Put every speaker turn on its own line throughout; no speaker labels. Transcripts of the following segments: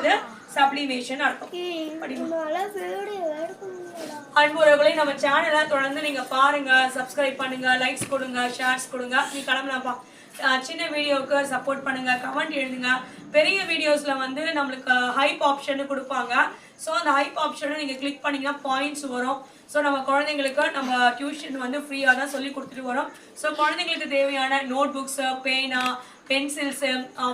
இது சப்ளிமேஷன் அர்த்தம் அன்புறவுகளை நம்ம சேனலை தொடர்ந்து நீங்க பாருங்க சப்ஸ்கிரைப் பண்ணுங்க லைக்ஸ் கொடுங்க ஷேர்ஸ் கொடுங்க. நீ கிளம்பலாம்ப்பா சின்ன வீடியோவுக்கு சப்போர்ட் பண்ணுங்க கமெண்ட் எழுதுங்க. பெரிய வீடியோஸ்ல வந்து நம்மளுக்கு ஹைப் ஆப்ஷன் கொடுப்பாங்க. ஸோ அந்த ஹைப் ஆப்ஷனை நீங்க கிளிக் பண்ணீங்கன்னா பாயிண்ட்ஸ் வரும். ஸோ நம்ம குழந்தைங்களுக்கு நம்ம டியூஷன் வந்து ஃப்ரீயாக தான் சொல்லி கொடுத்துட்டு வரோம். ஸோ குழந்தைங்களுக்கு தேவையான நோட் புக்ஸு பேனா பென்சில்ஸு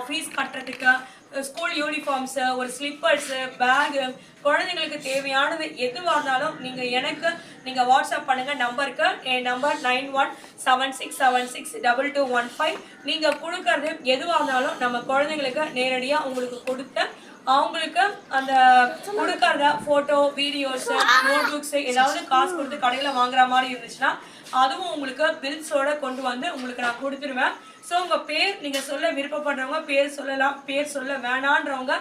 ஃபீஸ் கட்டுறதுக்கு ஸ்கூல் யூனிஃபார்ம்ஸு ஒரு ஸ்லிப்பர்ஸு பேகு குழந்தைங்களுக்கு தேவையானது எதுவாக இருந்தாலும் நீங்கள் எனக்கு நீங்கள் வாட்ஸ்அப் பண்ணுங்கள் நம்பருக்கு என் number nine one seven six seven six double two one five நீங்கள் கொடுக்கறது எதுவாக இருந்தாலும் நம்ம குழந்தைங்களுக்கு நேரடியாக உங்களுக்கு கொடுத்து அவங்களுக்கு அந்த கொடுக்கறத ஃபோட்டோ வீடியோஸ் நோட் புக்ஸ் ஏதாவது காசு கொடுத்து கடையில் வாங்குற மாதிரி இருந்துச்சுன்னா அதுவும் உங்களுக்கு பில்ஸோட கொண்டு வந்து உங்களுக்கு நான் கொடுத்துருவேன். ஸோ உங்கள் பேர் நீங்கள் சொல்ல விருப்பப்படுறவங்க பேர் சொல்லலாம் பேர் சொல்ல வேணான்றவங்க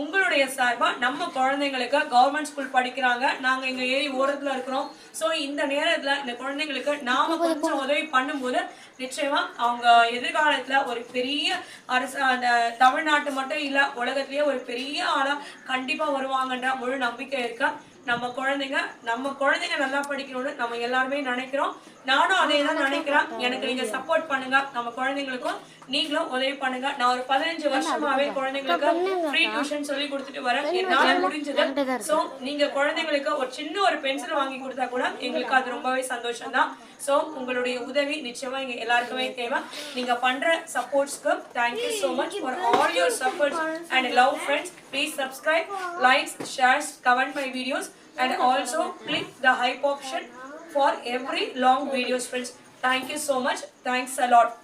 உங்களுடைய சார்பாக நம்ம குழந்தைங்களுக்கு கவர்மெண்ட் ஸ்கூல் படிக்கிறாங்க. நாங்கள் எங்கள் ஏரி ஓரத்தில் இருக்கிறோம். ஸோ இந்த நேரத்தில் இந்த குழந்தைங்களுக்கு நாம கொஞ்சம் உதவி பண்ணும்போது நிச்சயமா அவங்க எதிர்காலத்துல ஒரு பெரிய அரசு அந்த தமிழ்நாட்டு மட்டும் இல்ல உலகத்திலேயே ஒரு பெரிய ஆளா கண்டிப்பா வருவாங்கன்ற முழு நம்பிக்கை இருக்கு? நம்ம குழந்தைங்க நம்ம குழந்தைங்க நல்லா படிக்கணும்னு நம்ம எல்லாருமே நினைக்கிறோம். நானும் அதே தான் நினைக்கிறேன். எனக்கு நீங்க சப்போர்ட் பண்ணுங்க. நம்ம குழந்தைங்களுக்கும் நீங்களும் உதவி பண்ணுங்க. நான் ஒரு பதினஞ்சு வருஷமாவே குழந்தைங்களுக்கு ஃப்ரீ டியூஷன் சொல்லி கொடுத்துட்டு வரேன். என்னால முடிஞ்சது. சோ நீங்க குழந்தைங்களுக்கு ஒரு சின்ன ஒரு பென்சில் வாங்கி கொடுத்தா கூட எங்களுக்கு அது ரொம்பவே சந்தோஷம் தான் ஸோ உங்களுடைய உதவி நிச்சயமா எங்க எல்லாருக்குமே தேவை. நீங்க பண்ற சப்போர்ட்ஸ்க்கு thank you so much for all your supports and love friends Please subscribe, like, share, comment my videos and also click the hype option for every long videos friends. Thank you so much.
Thanks a lot.